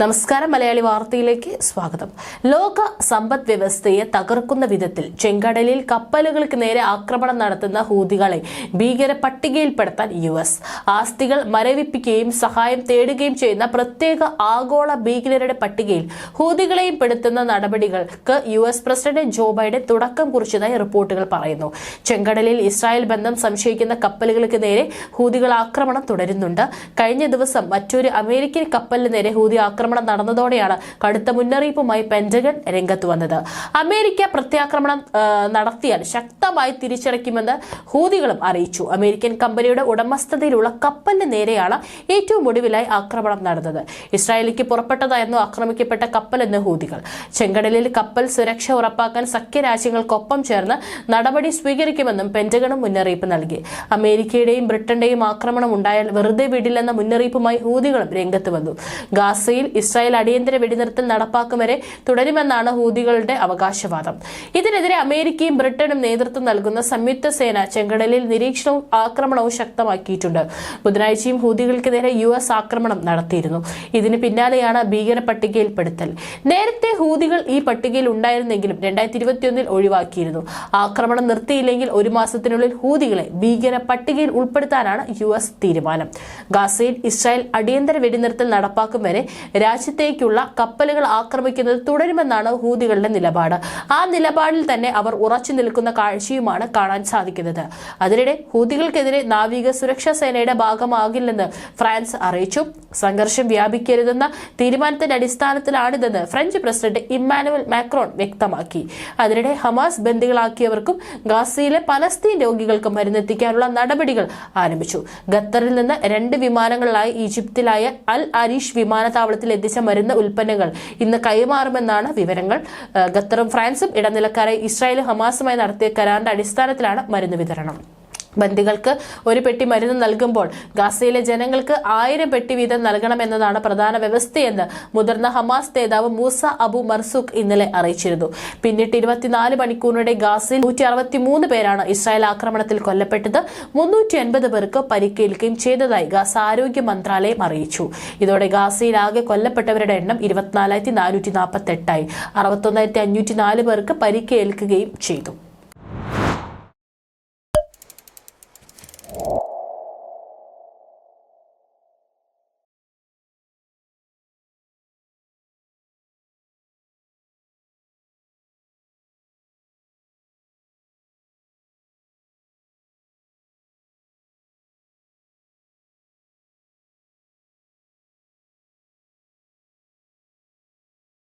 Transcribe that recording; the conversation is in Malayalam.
നമസ്കാരം മലയാളി വാർത്തയിലേക്ക് സ്വാഗതം. ലോക സമ്പദ് വ്യവസ്ഥയെ തകർക്കുന്ന വിധത്തിൽ ചെങ്കടലിൽ കപ്പലുകൾക്ക് നേരെ ആക്രമണം നടത്തുന്ന ഹൂതികളെ ഭീകര പട്ടികയിൽപ്പെടുത്താൻ യു എസ്. ആസ്തികൾ മരവിപ്പിക്കുകയും സഹായം തേടുകയും ചെയ്യുന്ന പ്രത്യേക ആഗോള ഭീകരരുടെ പട്ടികയിൽ ഹൂതികളെയും പെടുത്തുന്ന നടപടികൾക്ക് U S president Joe Biden തുടക്കം കുറിച്ചതായി റിപ്പോർട്ടുകൾ പറയുന്നു. ചെങ്കടലിൽ ഇസ്രായേൽ ബന്ധം സംശയിക്കുന്ന കപ്പലുകൾക്ക് നേരെ ഹൂതികൾ ആക്രമണം തുടരുന്നുണ്ട്. കഴിഞ്ഞ ദിവസം മറ്റൊരു അമേരിക്കൻ കപ്പലിന് നേരെ ഹൂതി ആക്രമണം നടന്നതോടെയാണ് കടുത്ത മുന്നറിയിപ്പുമായി പെന്റഗൺ രംഗത്ത് വന്നത്. അമേരിക്ക പ്രത്യാക്രമണം നടത്തിയാൽ ശക്തമായി തിരിച്ചടയ്ക്കുമെന്ന് ഹൂതികളും അറിയിച്ചു. അമേരിക്കൻ കമ്പനിയുടെ ഉടമസ്ഥതയിലുള്ള കപ്പലിന് നേരെയാണ് ഏറ്റവും ഒടുവിലായി ആക്രമണം നടന്നത്. ഇസ്രായേലിക്ക് പുറപ്പെട്ടതായിരുന്നു ആക്രമിക്കപ്പെട്ട കപ്പലെന്ന് ഹൂതികൾ. ചെങ്കടലിൽ കപ്പൽ സുരക്ഷ ഉറപ്പാക്കാൻ സഖ്യരാജ്യങ്ങൾക്കൊപ്പം ചേർന്ന് നടപടി സ്വീകരിക്കുമെന്നും പെന്റഗണും മുന്നറിയിപ്പ് നൽകി. അമേരിക്കയുടെയും ബ്രിട്ടന്റെയും ആക്രമണം ഉണ്ടായാൽ വെറുതെ വിടില്ലെന്ന മുന്നറിയിപ്പുമായി ഹൂതികളും രംഗത്ത് വന്നു. ഗാസയിൽ ഇസ്രായേൽ അടിയന്തര വെടിനിർത്തൽ നടപ്പാക്കും വരെ തുടരുമെന്നാണ് ഹൂതികളുടെ അവകാശവാദം. ഇതിനെതിരെ അമേരിക്കയും ബ്രിട്ടനും നേതൃത്വം നൽകുന്ന സംയുക്ത സേന ചെങ്കടലിൽ നിരീക്ഷണവും ആക്രമണവും ശക്തമാക്കിയിട്ടുണ്ട്. ബുധനാഴ്ചയും ഹൂതികൾക്ക് നേരെ യു എസ് ആക്രമണം നടത്തിയിരുന്നു. ഇതിന് പിന്നാലെയാണ് ഭീകര പട്ടികയിൽപ്പെടുത്തൽ. നേരത്തെ ഹൂതികൾ ഈ പട്ടികയിൽ ഉണ്ടായിരുന്നെങ്കിലും രണ്ടായിരത്തി ഇരുപത്തിയൊന്നിൽ ഒഴിവാക്കിയിരുന്നു. ആക്രമണം നിർത്തിയില്ലെങ്കിൽ ഒരു മാസത്തിനുള്ളിൽ ഹൂതികളെ ഭീകര പട്ടികയിൽ ഉൾപ്പെടുത്താനാണ് യു എസ് തീരുമാനം. ഗാസയിൽ ഇസ്രായേൽ അടിയന്തര വെടിനിർത്തൽ നടപ്പാക്കും വരെ രാജ്യത്തേക്കുള്ള കപ്പലുകൾ ആക്രമിക്കുന്നത് തുടരുമെന്നാണ് ഹൂതികളുടെ നിലപാട്. ആ നിലപാടിൽ തന്നെ അവർ ഉറച്ചു നിൽക്കുന്ന കാഴ്ചയുമാണ് കാണാൻ സാധിക്കുന്നത്. അതിനിടെ ഹൂതികൾക്കെതിരെ നാവിക സുരക്ഷാ സേനയുടെ ഭാഗമാകില്ലെന്ന് ഫ്രാൻസ് അറിയിച്ചു. സംഘർഷം വ്യാപിക്കരുതെന്ന തീരുമാനത്തിന്റെ അടിസ്ഥാനത്തിലാണിതെന്ന് ഫ്രഞ്ച് പ്രസിഡന്റ് ഇമ്മാനുവൽ മാക്രോൺ വ്യക്തമാക്കി. അതിനിടെ ഹമാസ് ബന്ദികളാക്കിയവർക്കും ഗാസയിലെ പലസ്തീൻ രോഗികൾക്കും മരുന്നെത്തിക്കാനുള്ള നടപടികൾ ആരംഭിച്ചു. ഖത്തറിൽ നിന്ന് രണ്ട് വിമാനങ്ങളിലായി ഈജിപ്തിലായ അൽ അരീഷ് വിമാനത്താവളത്തിൽ എത്തിച്ച മരുന്ന് ഉൽപ്പന്നങ്ങൾ ഇന്ന് കൈമാറുമെന്നാണ് വിവരങ്ങൾ. ഖത്തറും ഫ്രാൻസും ഇടനിലക്കാരെ ഇസ്രായേലും ഹമാസുമായി നടത്തിയ കരാറിന്റെ അടിസ്ഥാനത്തിലാണ് മരുന്ന് വിതരണം. ബന്ദികൾക്ക് ഒരു പെട്ടി മരുന്ന് നൽകുമ്പോൾ ഗാസയിലെ ജനങ്ങൾക്ക് ആയിരം പെട്ടി വീതം നൽകണമെന്നതാണ് പ്രധാന വ്യവസ്ഥയെന്ന് മുതിർന്ന ഹമാസ് നേതാവ് മൂസ അബു മർസുഖ് ഇന്നലെ അറിയിച്ചിരുന്നു. പിന്നിട്ട് ഇരുപത്തിനാല് മണിക്കൂറിനിടെ ഗാസയിൽ നൂറ്റി അറുപത്തിമൂന്ന് പേരാണ് ഇസ്രായേൽ ആക്രമണത്തിൽ കൊല്ലപ്പെട്ടത്. മുന്നൂറ്റി അൻപത് പേർക്ക് പരിക്കേൽക്കുകയും ചെയ്തതായി ഗാസ ആരോഗ്യ മന്ത്രാലയം അറിയിച്ചു. ഇതോടെ ഗാസയിൽ ആകെ കൊല്ലപ്പെട്ടവരുടെ എണ്ണം ഇരുപത്തിനാലായിരത്തി നാനൂറ്റി നാൽപ്പത്തി എട്ടായി അറുപത്തൊന്നായിരത്തി അഞ്ഞൂറ്റി നാല് പേർക്ക് പരിക്കേൽക്കുകയും ചെയ്തു.